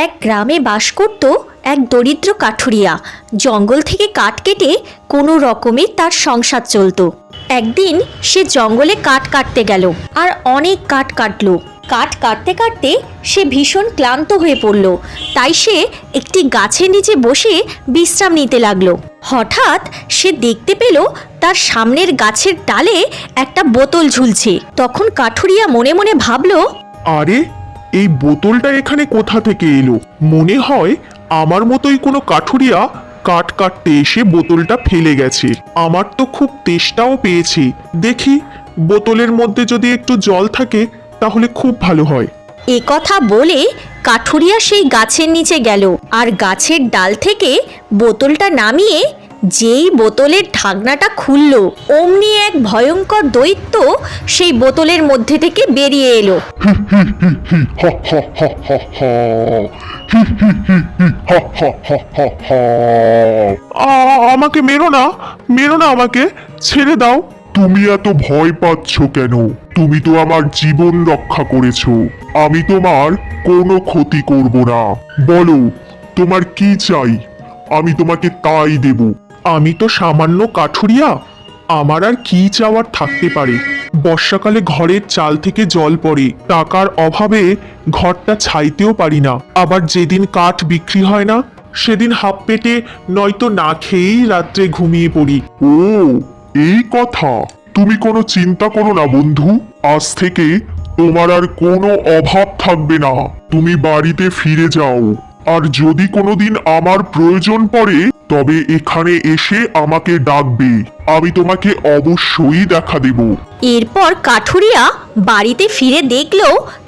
এক গ্রামে বাস করত এক দরিদ্র কাঠুরিয়া। জঙ্গল থেকে কাঠ কেটে কোনো রকমে তার সংসার চলতো। একদিন সে জঙ্গলে কাঠ কাটতে গেল আর অনেক কাঠ কাটলো। কাঠ কাটতে কাটতে সে ভীষণ ক্লান্ত হয়ে পড়ল। তাই সে একটি গাছের নিচে বসে বিশ্রাম নিতে লাগল। হঠাৎ সে দেখতে পেল তার সামনের গাছের ডালে একটা বোতল ঝুলছে। তখন কাঠুরিয়া মনে মনে ভাবলো, আরে এই বোতলটা এখানে কোথা থেকে এলো? মনে হয় আমার মতোই কোনো কাঠুরিয়া কাঠ কাটতে এসে বোতলটা ফেলে গেছে। আমার তো খুব তেষ্টাও পেয়েছি। দেখি, বোতলের মধ্যে যদি একটু জল থাকে, তাহলে খুব ভালো হয়। এ কথা বলে কাঠুরিয়া সেই গাছের নিচে গেল। আর গাছের ডাল থেকে বোতলটা নামিয়ে যেই বোতলের ঢাকনাটা খুলল অমনি এক ভয়ঙ্কর দৈত্য সেই বোতলের মধ্যে থেকে বেরিয়ে এলো। আমাকে মেরো না মেরো না আমাকে ছেড়ে দাও। তুমি এত ভয় পাচ্ছ কেন? তুমি তো আমার জীবন রক্ষা করেছ। আমি তোমার কোনো ক্ষতি করব না। বলো তোমার কি চাই? আমি তোমাকে তাই দেব। আমি তো সামান্য কাঠুরিয়া। আমার আর কি চাওয়ার থাকতে পারে? বর্ষাকালে ঘরের চাল থেকে জল পড়ে, টাকার অভাবে ঘরটা ছাইতেও পারি না। আবার যেদিন কাঠ বিক্রি হয় না, সেদিন হাফ পেটে নয়তো না খেয়েই রাত্রে ঘুমিয়ে পড়ি। ও, এই কথা। তুমি কোনো চিন্তা করো না, বন্ধু। আজ থেকে তোমার আর কোনো অভাব থাকবে না। তুমি বাড়িতে ফিরে যাও। আর যদি কোনোদিন আমার প্রয়োজন পড়ে তবে এখানে এসে আমাকে ডাকবে। আমি তোমাকে অবশ্যই দেখা দেব। এরপর কাঠুরিয়া বাড়িতে ফিরে দেখল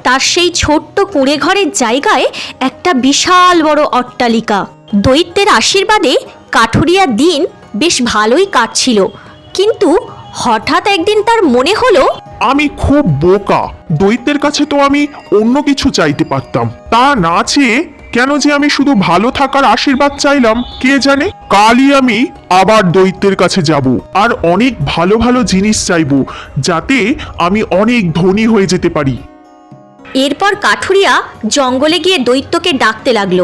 তার সেই ছোট্ট কুঁড়ে ঘরের জায়গায় একটা বিশাল বড় অট্টালিকা। দৈত্যের আশীর্বাদে কাঠুরিয়ার দিন বেশ ভালোই কাটছিল। কিন্তু হঠাৎ একদিন তার মনে হলো আমি খুব বোকা। দৈত্যের কাছে তো আমি অন্য কিছু চাইতে পারতাম। তা না চেয়ে কেন যে আমি শুধু ভালো থাকার আশীর্বাদ চাইলাম কে জানে? কালই আমি আবার দৈত্যের কাছে যাব আর অনেক ভালো ভালো জিনিস চাইব যাতে আমি অনেক ধনী হয়ে যেতে পারি। এরপর কাঠুরিয়া জঙ্গলে গিয়ে দৈত্যকে ডাকতে লাগল।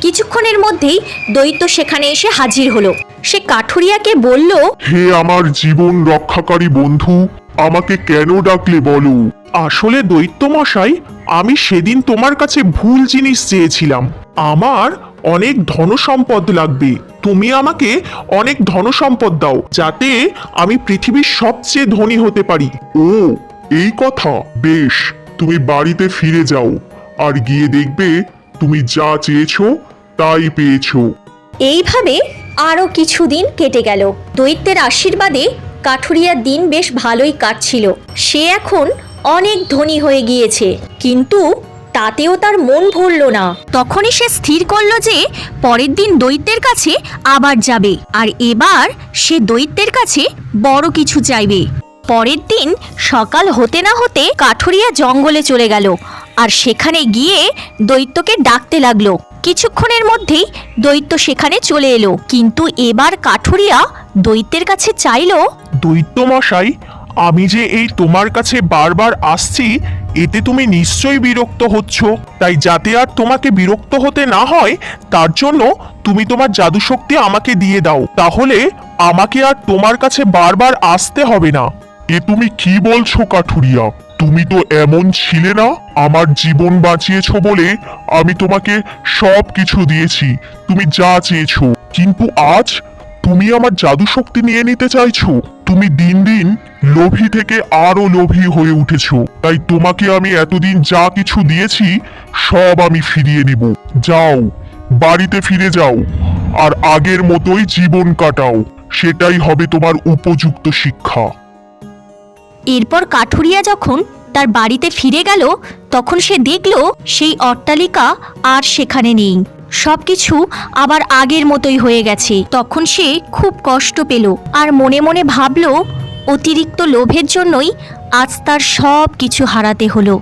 কিছুক্ষণের মধ্যেই দৈত্য সেখানে এসে হাজির হলো। সে কাঠুরিয়াকে বলল হে আমার জীবন রক্ষাকারী বন্ধু আমাকে কেন ডাকলে বলো? আসলে দৈত্য মশাই আমি সেদিন তোমার কাছে ভুল জিনিস চেয়েছিলাম। আমার অনেক ধনসম্পদ লাগবে। তুমি আমাকে অনেক ধনসম্পদ দাও যাতে আমি পৃথিবীর সবচেয়ে ধনী হতে পারি। ও এই কথা। বেশ তুমি বাড়িতে ফিরে যাও আর গিয়ে দেখবে তুমি যা চেয়েছো তাই পেয়েছ। এইভাবে আরও কিছুদিন কেটে গেল। দৈত্যের আশীর্বাদে কাঠুরিয়ার দিন বেশ ভালোই কাটছিল। সে এখন অনেক ধনী হয়ে গিয়েছে। কিন্তু তাতেও তার মন ভরল না। তখনই সে স্থির করল যে, পরের দিন দৈত্যের কাছে আবার যাবে। আর এবার সে দৈত্যের কাছে বড় কিছু চাইবে। পরের দিন সকাল হতে না হতে কাঠুরিয়া জঙ্গলে চলে গেল। আর সেখানে গিয়ে দৈত্যকে ডাকতে লাগল। কিছুক্ষণের মধ্যেই দৈত্য সেখানে চলে এলো। কিন্তু এবার কাঠুরিয়া দৈত্যের কাছে চাইলো, দৈত্য মশাই, আমি যে এই তোমার কাছে বারবার আসছি, এতে তুমি নিশ্চয়ই বিরক্ত হচ্ছ। তাই যাতে আর তোমাকে বিরক্ত হতে না হয়, তার জন্য তুমি তোমার জাদুশক্তি আমাকে দিয়ে দাও। তাহলে আমাকে আর তোমার কাছে বারবার আসতে হবে না। এ তুমি কি বলছো, কাঠুরিয়া? তুমি তো এমন ছিলে না, আমার জীবন বাঁচিয়েছ বলে আমি তোমাকে সব কিছু দিয়েছি, তুমি যা চেয়েছ। কিন্তু আজ তুমি আমার জাদু শক্তি নিয়ে নিতে চাইছো, তুমি দিন দিন লোভী থেকে আরও লোভী হয়ে উঠেছো। তাই তোমাকে আমি এতদিন যা কিছু দিয়েছি, সব আমি ফিরিয়ে নিব। যাও, বাড়িতে ফিরে যাও, আর আগের মতোই জীবন কাটাও, সেটাই হবে তোমার উপযুক্ত শিক্ষা। এরপর কাঠুরিয়া যখন তার বাড়িতে ফিরে গেল, তখন সে দেখল সেই অট্টালিকা আর সেখানে নেই। সব কিছু আবার আগের মতোই হয়ে গেছে। তখন সে খুব কষ্ট পেল আর মনে মনে ভাবল, অতিরিক্ত লোভের জন্যই আজ তার সব কিছু হারাতে হলো।